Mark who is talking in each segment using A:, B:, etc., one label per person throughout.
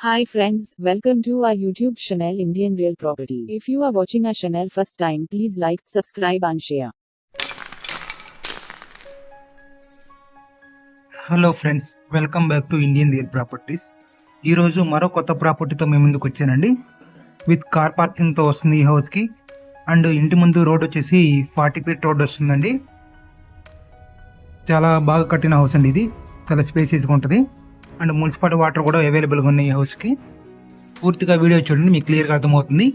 A: Hi friends, welcome to our YouTube channel Indian Real Properties. If you are watching our channel first time, please like, subscribe and share.
B: Hello friends welcome back to Indian real properties ఈరోజు మరో కొత్త ప్రాపర్టీతో మేము ముందుకు వచ్చానండి with car పార్కింగ్తో వస్తుంది ఈ హౌస్కి అండ్ ఇంటి ముందు రోడ్ వచ్చేసి ఫార్టీ ఫీట్ రోడ్ వస్తుందండి చాలా బాగా కట్టిన హౌస్ అండి ఇది చాలా స్పేసెస్గా ఉంటుంది అండ్ మున్సిపాలిటీ వాటర్ కూడా అవైలబుల్గా ఉన్నాయి ఈ హౌస్కి. పూర్తిగా వీడియో చూడండి మీకు క్లియర్గా అర్థమవుతుంది.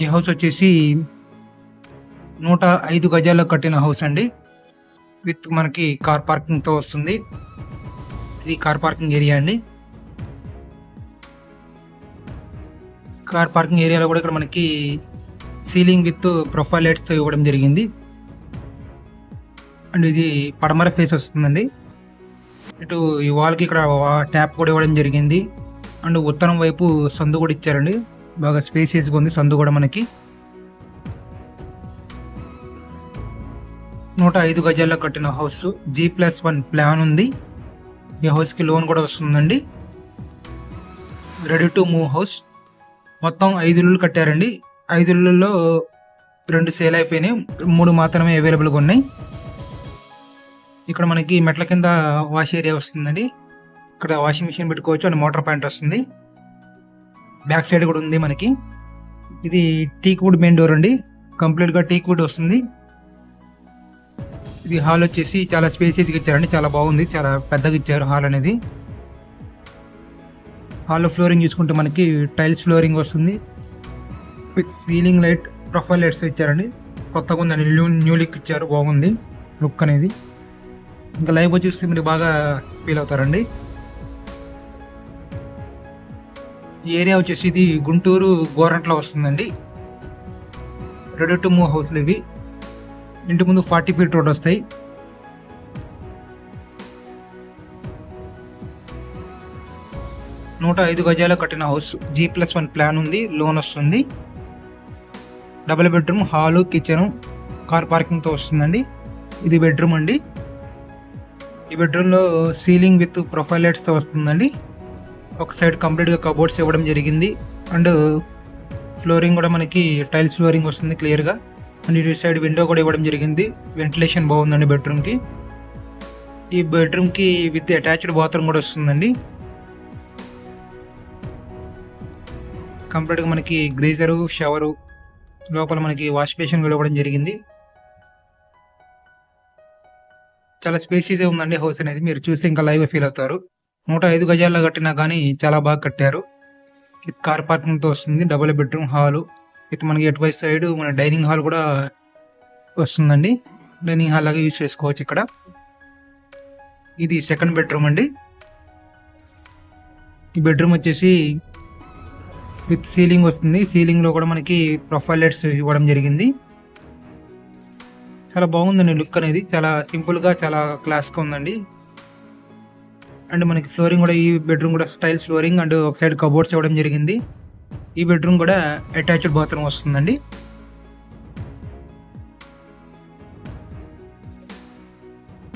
B: ఈ హౌస్ వచ్చేసి నూట ఐదు గజాల్లో కట్టిన హౌస్ అండి. విత్ మనకి కార్ పార్కింగ్తో వస్తుంది. ఇది కార్ పార్కింగ్ ఏరియా అండి. కార్ పార్కింగ్ ఏరియాలో కూడా ఇక్కడ మనకి సీలింగ్ విత్ ప్రొఫైల్ లైట్స్తో ఇవ్వడం జరిగింది. అండ్ ఇది పడమర ఫేస్ వస్తుందండి. ఇటు ఈ వాల్కి ఇక్కడ ట్యాప్ కూడా ఇవ్వడం జరిగింది. అండ్ ఉత్తరం వైపు సందు కూడా ఇచ్చారండి. బాగా స్పేసియస్గా ఉంది సందు కూడా మనకి. నూట ఐదు గజాల్లో కట్టిన house. G plus one plan ఉంది. ఈ హౌస్కి లోన్ కూడా వస్తుందండి. రెడీ టు మూవ్ హౌస్ మొత్తం ఐదు ఇల్లులు కట్టారండి. ఐదు ఇళ్ళల్లో రెండు సేల్ అయిపోయినాయి. మూడు మాత్రమే అవైలబుల్గా ఉన్నాయి. ఇక్కడ మనకి మెట్ల కింద వాష్ ఏరియా వస్తుందండి. ఇక్కడ వాషింగ్ మిషన్ పెట్టుకోవచ్చు అండ్ మోటార్ ప్యాంట్ వస్తుంది. బ్యాక్ సైడ్ కూడా ఉంది మనకి. ఇది టీక్ వుడ్ మెయిన్ డోర్ అండి. కంప్లీట్గా టీక్ వుడ్ వస్తుంది. ఇది హాల్ వచ్చేసి చాలా స్పేసెస్గా ఇచ్చారండి. చాలా బాగుంది. చాలా పెద్దగా ఇచ్చారు హాల్ అనేది. హాల్లో ఫ్లోరింగ్ చూసుకుంటే మనకి టైల్స్ ఫ్లోరింగ్ వస్తుంది. With ceiling light profile lights ఇచ్చారండి. కొత్తగా ఉందండి. న్యూ న్యూ లిక్ ఇచ్చారు. బాగుంది. లుక్ అనేది. ఇంకా లైవ్ చూస్తే మీరు బాగా ఫీల్ అవుతారండి. ఈ ఏరియా వచ్చేసి ఇది గుంటూరు గోరంట్లో వస్తుందండి. రెడీ టు మూవ్ హౌస్లు ఇవి. ఇంటి ముందు ఫార్టీ ఫీట్ రోడ్ వస్తాయి. నూట ఐదు గజాల కట్టిన house G plus one plan ఉంది లోన్ వస్తుంది. Double bedroom hall kitchen car పార్కింగ్తో వస్తుందండి. ఇది బెడ్రూమ్ అండి. ఈ బెడ్రూమ్లో సీలింగ్ విత్ ప్రొఫైల్ లైట్స్తో వస్తుందండి. ఒక సైడ్ కంప్లీట్గా కబోర్డ్స్ ఇవ్వడం జరిగింది. అండ్ ఫ్లోరింగ్ కూడా మనకి టైల్స్ ఫ్లోరింగ్ వస్తుంది క్లియర్గా అండ్ ఇటు సైడ్ విండో కూడా ఇవ్వడం జరిగింది. వెంటిలేషన్ బాగుందండి బెడ్రూమ్కి ఈ బెడ్రూమ్కి విత్ అటాచ్డ్ బాత్రూమ్ కూడా వస్తుందండి. కంప్లీట్గా మనకి గ్రీజరు షవరు లోపల మనకి వాష్ బేసిన్ కూడా ఇవ్వడం జరిగింది. చాలా స్పేసీస్ ఉందండి హౌస్ అనేది. మీరు చూస్తే ఇంకా లైవ్ ఫీల్ అవుతారు. నూట ఐదు గజాల్లో కట్టినా కానీ చాలా బాగా కట్టారు. విత్ కార్ పార్కింగ్తో వస్తుంది. Double bedroom hall. విత్ మనకి ఎటువైపు సైడ్ మన డైనింగ్ హాల్ కూడా వస్తుందండి. డైనింగ్ హాల్ లాగా యూజ్ చేసుకోవచ్చు ఇక్కడ. ఇది సెకండ్ బెడ్రూమ్ అండి. ఈ బెడ్రూమ్ వచ్చేసి విత్ సీలింగ్ వస్తుంది. సీలింగ్లో కూడా మనకి ప్రొఫైల్ లైట్స్ ఇవ్వడం జరిగింది. చాలా బాగుందండి లుక్ అనేది. చాలా సింపుల్గా చాలా క్లాస్గా ఉందండి. అండ్ మనకి ఫ్లోరింగ్ కూడా ఈ బెడ్రూమ్ కూడా స్టైల్ ఫ్లోరింగ్ అండ్ ఒక సైడ్ కబోర్డ్స్ ఇవ్వడం జరిగింది. ఈ బెడ్రూమ్ కూడా అటాచ్డ్ బాత్రూమ్ వస్తుందండి.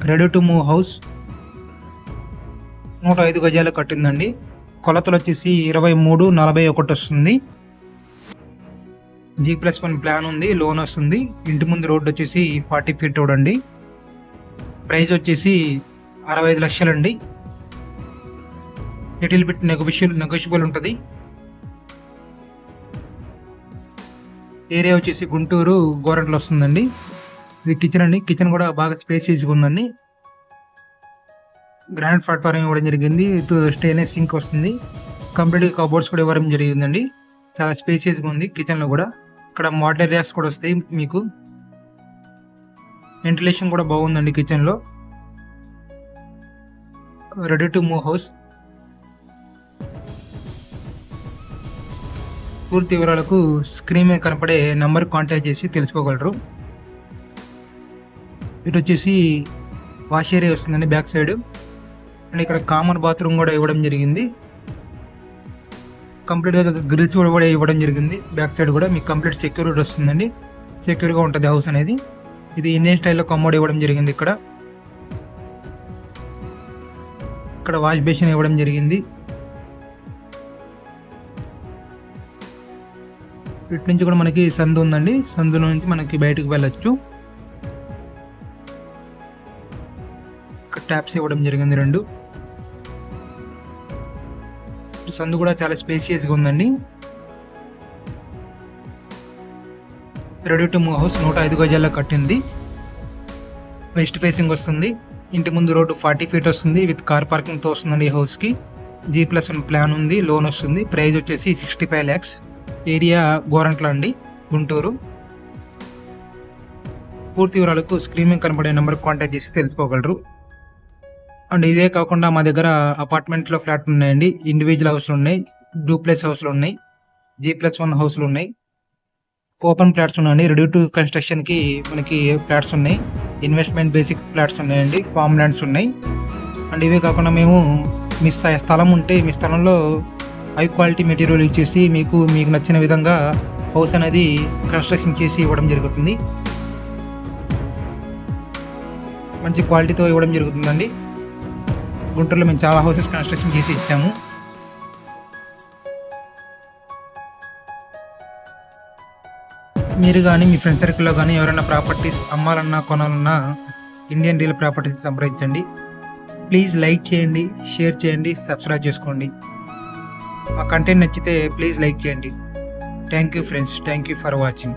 B: Ready to move house. నూట ఐదు గజాలు కట్టిందండి. కొలతలు వచ్చేసి ఇరవై మూడు నలభై ఒకటి వస్తుంది. జీ ప్లస్ వన్ ప్లాన్ ఉంది లోన్ వస్తుంది. ఇంటి ముందు రోడ్డు వచ్చేసి ఫార్టీ ఫీట్ రోడ్ అండి. ప్రైస్ వచ్చేసి అరవై ఐదు లక్షలండి. లిటిల్ బిట్ నెగోషియల్ నెగోషియబుల్ ఉంటుంది. ఏరియా వచ్చేసి గుంటూరు గోరంట్లో వస్తుందండి. ఇది కిచెన్ అండి. కిచెన్ కూడా బాగా స్పేస్ ఉందండి. గ్రాండ్ ప్లాట్ఫారం ఇవ్వడం జరిగింది. ఇటు స్టెయిన్లెస్ సింక్ వస్తుంది. కంప్లీట్గా కబోర్డ్స్ కూడా ఇవ్వడం జరిగిందండి. చాలా స్పేసియస్గా ఉంది కిచెన్లో కూడా. ఇక్కడ మోడల్ ఏరియాస్ కూడా వస్తాయి మీకు. వెంటిలేషన్ కూడా బాగుందండి కిచెన్లో రెడీ టు మూవ్ హౌస్ పూర్తి వివరాలకు స్క్రీన్ మీద కనపడే నెంబర్ కాంటాక్ట్ చేసి తెలుసుకోగలరు. ఇటు వచ్చేసి వాష్ ఏరియా వస్తుందండి బ్యాక్ సైడ్ అండ్ ఇక్కడ కామన్ బాత్రూమ్ కూడా ఇవ్వడం జరిగింది. కంప్లీట్గా గ్రిల్స్ కూడా ఇవ్వడం జరిగింది. బ్యాక్ సైడ్ కూడా మీకు కంప్లీట్ సెక్యూరిటీ వస్తుందండి. సెక్యూర్గా ఉంటుంది హౌస్ అనేది. ఇది ఇండియన్ స్టైల్లో కమోడ్ ఇవ్వడం జరిగింది ఇక్కడ. ఇక్కడ వాష్ బేసిన్ ఇవ్వడం జరిగింది. ఇటు నుంచి కూడా మనకి సందు ఉందండి. సందు నుంచి మనకి బయటకు వెళ్ళచ్చు. ట్యాప్స్ ఇవ్వడం జరిగింది రెండు. సందు కూడా చాలా స్పేసియస్గా ఉందండి. రెడీ టు మూవ్ హౌస్ నూట ఐదు గజాల్లో కట్టింది. వెస్ట్ ఫేసింగ్ వస్తుంది. ఇంటి ముందు రోడ్డు ఫార్టీ ఫీట్ వస్తుంది. విత్ కార్ పార్కింగ్తో వస్తుందండి ఈ హౌస్కి. జీ ప్లస్ వన్ ప్లాన్ ఉంది. లోన్ వస్తుంది. ప్రైజ్ వచ్చేసి sixty five lakhs. Area Gorantla అండి. గుంటూరు. పూర్తి వివరాలకు స్క్రీన్ కనబడే నెంబర్కి కాంటాక్ట్ చేసి తెలుసుకోగలరు. అండ్ ఇదే కాకుండా మా దగ్గర అపార్ట్మెంట్లో ఫ్లాట్ ఉన్నాయండి. ఇండివిజువల్ హౌస్లు ఉన్నాయి. డూప్లెస్ హౌస్లు ఉన్నాయి. జీ ప్లస్ వన్ హౌస్లు ఉన్నాయి. ఓపెన్ ఫ్లాట్స్ ఉన్నాయండి. రెడీ టు కన్స్ట్రక్షన్కి మనకి ఫ్లాట్స్ ఉన్నాయి. ఇన్వెస్ట్మెంట్ బేసిక్ ఫ్లాట్స్ ఉన్నాయండి. ఫామ్ ల్యాండ్స్ ఉన్నాయి. అండ్ ఇవే కాకుండా మేము మీ స్థ- స్థలం ఉంటే మీ స్థలంలో హై క్వాలిటీ మెటీరియల్ ఇచ్చేసి మీకు మీకు నచ్చిన విధంగా హౌస్ అనేది కన్స్ట్రక్షన్ చేసి ఇవ్వడం జరుగుతుంది. మంచి క్వాలిటీతో ఇవ్వడం జరుగుతుందండి. గుంటూరులో మేము చాలా హౌసెస్ కన్స్ట్రక్షన్ చేసి ఇచ్చాము. మీరు కానీ మీ ఫ్రెండ్ సర్కిల్లో కానీ ఎవరైనా ప్రాపర్టీస్ అమ్మాలన్నా కొనాలన్నా ఇండియన్ రియల్ ప్రాపర్టీస్ సంప్రదించండి. ప్లీజ్ లైక్ చేయండి షేర్ చేయండి సబ్స్క్రైబ్ చేసుకోండి. మా కంటెంట్ నచ్చితే ప్లీజ్ లైక్ చేయండి. Thank you friends thank you for watching.